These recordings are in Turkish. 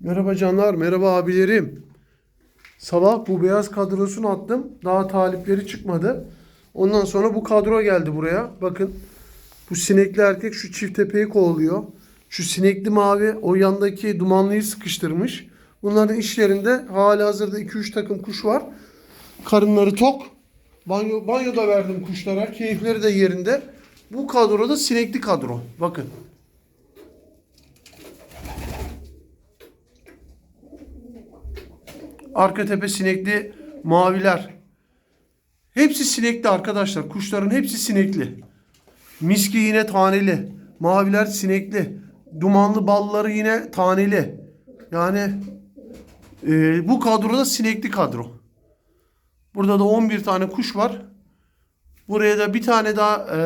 Merhaba canlar, merhaba abilerim. Sabah bu beyaz kadrosunu attım. Daha talipleri çıkmadı. Ondan sonra bu kadro geldi buraya. Bakın bu sinekli erkek şu çift tepeyi kovalıyor. Şu sinekli mavi o yandaki dumanlıyı sıkıştırmış. Bunların işlerinde hali hazırda 2-3 takım kuş var. Karınları tok. Banyo, banyo da verdim kuşlara. Keyifleri de yerinde. Bu kadroda sinekli kadro. Bakın. Arka tepe sinekli maviler. Hepsi sinekli arkadaşlar. Kuşların hepsi sinekli. Miski yine taneli. Maviler sinekli. Dumanlı balları yine taneli. Yani e, bu kadroda sinekli kadro. Burada da 11 tane kuş var. Buraya da bir tane daha e,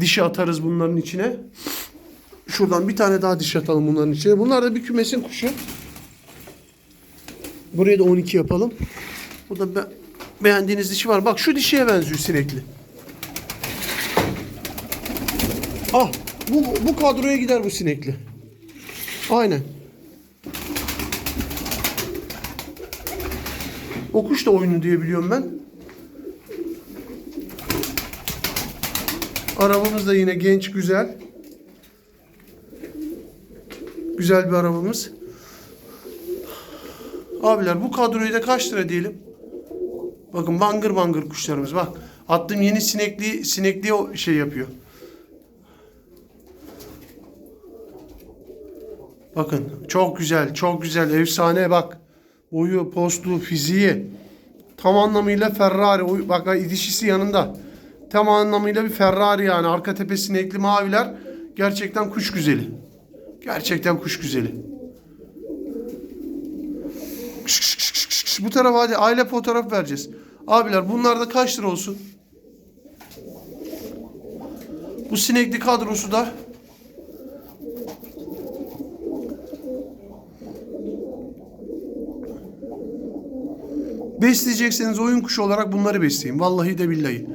dişi atarız bunların içine. Şuradan bir tane daha diş atalım bunların içine. Bunlar da bir kümesin kuşu. Buraya da 12 yapalım. Burada be- beğendiğiniz dişi var. Bak şu dişiye benziyor sinekli. Ah bu, bu kadroya gider bu sinekli. Aynen. O kuş da oyunu diye biliyorum ben. Arabamız da yine genç güzel. Güzel bir arabamız. Abiler bu kadroyu da kaç lira diyelim? Bakın bangır bangır kuşlarımız bak. Attığım yeni sinekli sinekli o şey yapıyor. Bakın çok güzel, çok güzel, efsane bak. Boyu, postu, fiziği. Tam anlamıyla Ferrari. Bak dişisi yanında. Tam anlamıyla bir Ferrari yani. Arka tepe sinekli maviler. Gerçekten kuş güzeli. Gerçekten kuş güzeli. Bu tarafa hadi aile fotoğraf vereceğiz. Abiler bunlar da kaç lira olsun? Bu sinekli kadrosu da Besleyecekseniz oyun kuşu olarak bunları besleyin. Vallahi de billahi.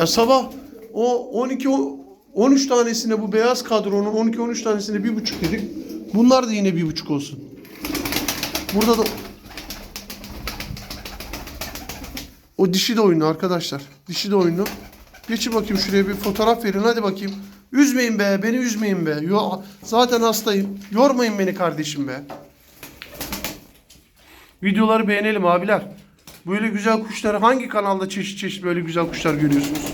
Ya sabah o 12 o 13 tanesine bu beyaz kadronun 12 13 tanesine bir buçuk dedik. Bunlar da yine bir buçuk olsun. Burada da o dişi de oyunu arkadaşlar. Dişi de oyunu. Geçin bakayım şuraya bir fotoğraf verin hadi bakayım. Üzmeyin be beni üzmeyin be. Yo, zaten hastayım. Yormayın beni kardeşim be. Videoları beğenelim abiler. Böyle güzel kuşları hangi kanalda çeşit çeşit böyle güzel kuşlar görüyorsunuz?